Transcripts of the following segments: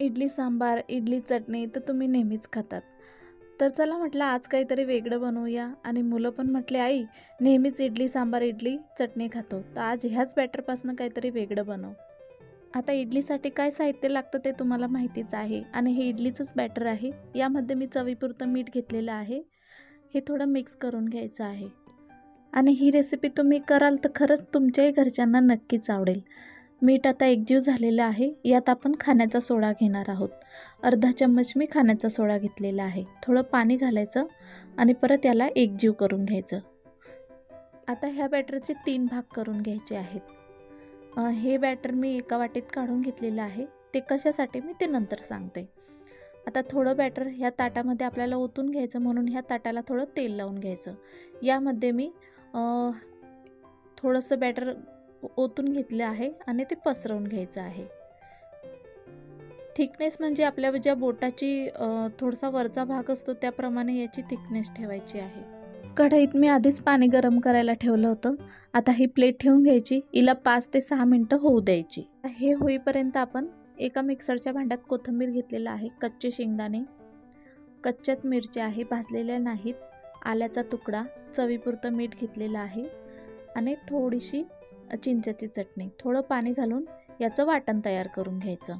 इडली सांबार इडली चटणी तर तुम्ही नेहमीच खातात. तर चला म्हटलं आज काहीतरी वेगळं बनवूया. आणि मुलं पण म्हटले आई नेहमीच इडली सांबार इडली चटणी खातो. तर आज ह्याच बॅटरपासनं काहीतरी वेगळं बनव. आता इडलीसाठी काय साहित्य लागतं ते तुम्हाला माहितीच आहे. आणि हे इडलीचंच बॅटर आहे. यामध्ये मी चवीपुरतं मीठ घेतलेलं आहे. हे थोडं मिक्स करून घ्यायचं आहे. आणि ही रेसिपी तुम्ही कराल तर खरंच तुमच्याही घरच्यांना नक्कीच आवडेल. मीठ आता एकजीव झालेलं आहे. यात आपण खाण्याचा सोडा घेणार आहोत. अर्धा चम्मच मी खाण्याचा सोडा घेतलेला आहे. थोडं पाणी घालायचं आणि परत याला एकजीव करून घ्यायचं. आता ह्या बॅटरचे तीन भाग करून घ्यायचे आहेत. हे बॅटर मी एका वाटीत काढून घेतलेलं आहे. ते कशासाठी मी ते नंतर सांगते. आता थोडं बॅटर ह्या ताटामध्ये आपल्याला ओतून घ्यायचं म्हणून ह्या ताटाला थोडं तेल लावून घ्यायचं. यामध्ये मी थोडंसं बॅटर ओतून घेतलं आहे आणि ते पसरवून घ्यायचं आहे. थिकनेस म्हणजे आपल्या ज्या बोटाची थोडासा वरचा भाग असतो त्याप्रमाणे याची थिकनेस ठेवायची आहे. कढईत मी आधीच पाणी गरम करायला ठेवलं होतं. आता ही प्लेट ठेवून घ्यायची. हिला पाच ते सहा मिनटं होऊ द्यायची. हे होईपर्यंत आपण एका मिक्सरच्या भांड्यात कोथिंबीर घेतलेला आहे कच्चे शेंगदाणे कच्च्याच मिरच्या आहे भाजलेल्या नाहीत आल्याचा तुकडा चवीपुरतं मीठ घेतलेलं आहे आणि थोडीशी चिंचेची चटणी. थोडं पाणी घालून याचं वाटण तयार करून घ्यायचं.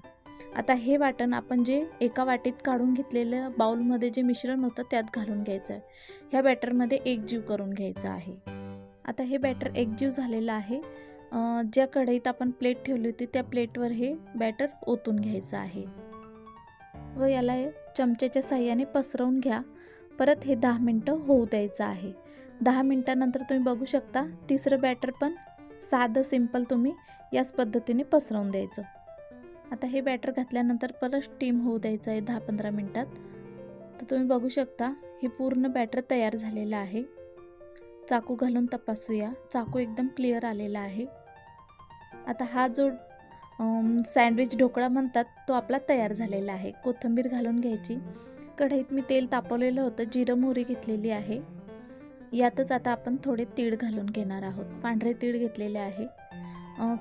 आता हे वाटण आपण जे एका वाटीत काढून घेतलेलं बाउलमध्ये जे मिश्रण होतं त्यात घालून घ्यायचं आहे ह्या बॅटरमध्ये एकजीव करून घ्यायचं आहे. आता हे बॅटर एकजीव झालेलं आहे. ज्या कढईत आपण प्लेट ठेवली होती त्या प्लेटवर हे बॅटर ओतून घ्यायचं आहे. व याला चमच्याच्या साह्याने पसरवून घ्या. परत हे दहा मिनटं होऊ द्यायचं आहे. दहा मिनटानंतर तुम्ही बघू शकता तिसरं बॅटर पण साधं सिंपल तुम्ही याच पद्धतीने पसरवून द्यायचं. आता हे बॅटर घातल्यानंतर परत स्टीम होऊ द्यायचं आहे दहा पंधरा मिनटात. तर तुम्ही बघू शकता हे पूर्ण बॅटर तयार झालेलं आहे. चाकू घालून तपासूया. चाकू एकदम क्लिअर आलेला आहे. आता हा जो सँडविच ढोकळा म्हणतात तो आपला तयार झालेला आहे. कोथिंबीर घालून घ्यायची. कढईत मी तेल तापवलेलं होतं. जिरं मोहरी घेतलेली आहे. यातच आता आपण थोडे तीळ घालून घेणार आहोत. पांढरे तीळ घेतलेले आहे.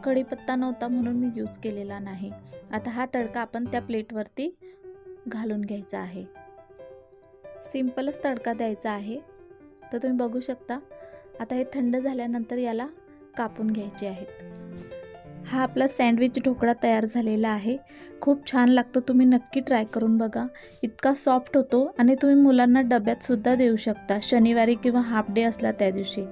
कढीपत्ता नव्हता म्हणून मी यूज केलेला नाही. आता हा तडका आपण त्या प्लेटवरती घालून घ्यायचा आहे. सिम्पलच तडका द्यायचा आहे. तर तुम्ही बघू शकता. आता हे थंड झाल्यानंतर याला कापून घ्यायचे आहेत. हा आपला सँडविच ढोकळा तयार झालेला आहे. खूप छान लागतो तुम्ही नक्की ट्राय करून बघा. इतका सॉफ्ट होतो आणि तुम्ही मुलांना डब्यातसुद्धा देऊ शकता शनिवारी किंवा हाफ डे असला त्या दिवशी.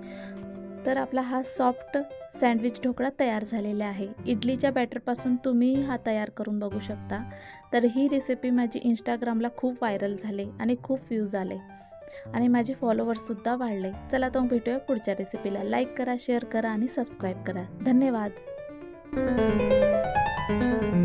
तर आपला हा सॉफ्ट सँडविच ढोकळा तयार झालेला आहे. इडलीच्या बॅटरपासून तुम्ही हा तयार करून बघू शकता. तर ही रेसिपी माझी इंस्टाग्रामला खूप व्हायरल झाले आणि खूप व्ह्यूज आले. आणि माझे फॉलोअर्ससुद्धा वाढले. चला तर मग भेटूया पुढच्या रेसिपीला. लाईक करा शेअर करा आणि सबस्क्राईब करा. धन्यवाद. Música